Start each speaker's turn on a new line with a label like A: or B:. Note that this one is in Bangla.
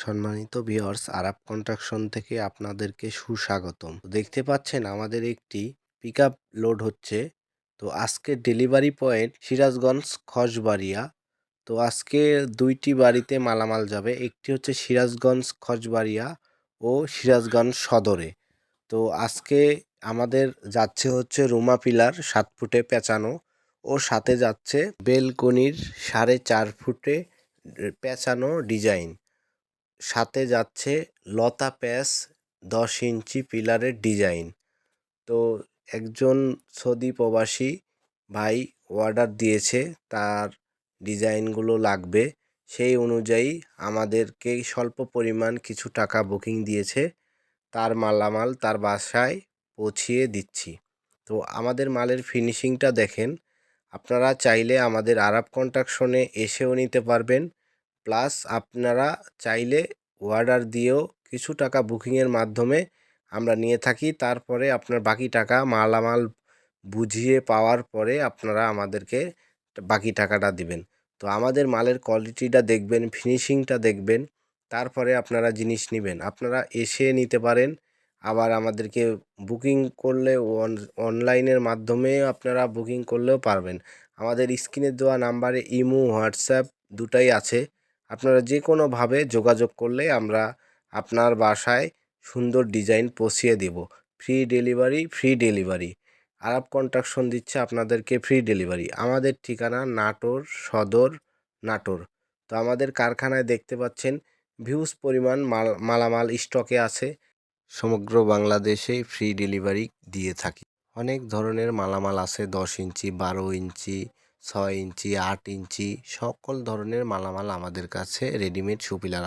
A: সম্মানিত ভিওর্স আরব কন্ট্রাকশন থেকে আপনাদেরকে সুস্বাগতম। দেখতে পাচ্ছেন আমাদের একটি পিক লোড হচ্ছে। তো আজকে ডেলিভারি পয়েন্ট সিরাজগঞ্জ খসবাড়িয়া। তো আজকে দুইটি বাড়িতে মালামাল যাবে। একটি হচ্ছে সিরাজগঞ্জ খসবাড়িয়া ও সিরাজগঞ্জ সদরে। তো আজকে আমাদের যাচ্ছে হচ্ছে রুমা পিলার সাত ফুটে পেঁচানো ও সাথে যাচ্ছে বেলকনির সাড়ে চার ফুটে পেঁচানো ডিজাইন সাথে যাচ্ছে লতা প্যাচ দশ ইঞ্চি পিলারের ডিজাইন। তো একজন সৌদি প্রবাসী ভাই অর্ডার দিয়েছে, তার ডিজাইনগুলো লাগবে। সেই অনুযায়ী আমাদেরকে স্বল্প পরিমাণ কিছু টাকা বুকিং দিয়েছে। তার মালামাল তার বাসায় পৌঁছিয়ে দিচ্ছি। তো আমাদের মালের ফিনিশিংটা দেখেন। আপনারা চাইলে আমাদের আরব কন্ট্রাকশনে এসেও নিতে পারবেন। প্লাস আপনারা চাইলে অর্ডার দিয়েও কিছু টাকা বুকিংয়ের মাধ্যমে আমরা নিয়ে থাকি। তারপরে আপনার বাকি টাকা মালামাল বুঝিয়ে পাওয়ার পরে আপনারা আমাদেরকে বাকি টাকাটা দিবেন। তো আমাদের মালের কোয়ালিটিটা দেখবেন ফিনিশিংটা দেখবেন, তারপরে আপনারা জিনিস নেবেন। আপনারা এসে নিতে পারেন, আবার আমাদেরকে বুকিং করলে অনলাইনের মাধ্যমে আপনারা বুকিং করলেও পারবেন। আমাদের স্ক্রিনে দেওয়া নাম্বারে ইমো হোয়াটসঅ্যাপ দুটাই আছে। আপনারা যে কোনোভাবে যোগাযোগ করলে আমরা আপনার বাসায় সুন্দর ডিজাইন পৌঁছিয়ে দেব। Free delivery free delivery Arab construction দিচ্ছে আপনাদেরকে ফ্রি ডেলিভারি আমাদের ঠিকানা নাটোর সদর নাটোর। তো আমাদের কারখানায় দেখতে পাচ্ছেন ভিউজ পরিমাণ মাল, মালামাল স্টকে আছে। সমগ্র বাংলাদেশে ফ্রি ডেলিভারি দিয়ে থাকি। অনেক ধরনের মালামাল আছে দশ ইঞ্চি, বারো ইঞ্চি ছয় ইঞ্চি আট ইঞ্চি সকল ধরনের মালামাল আমাদের কাছে রেডিমেড সুপিলার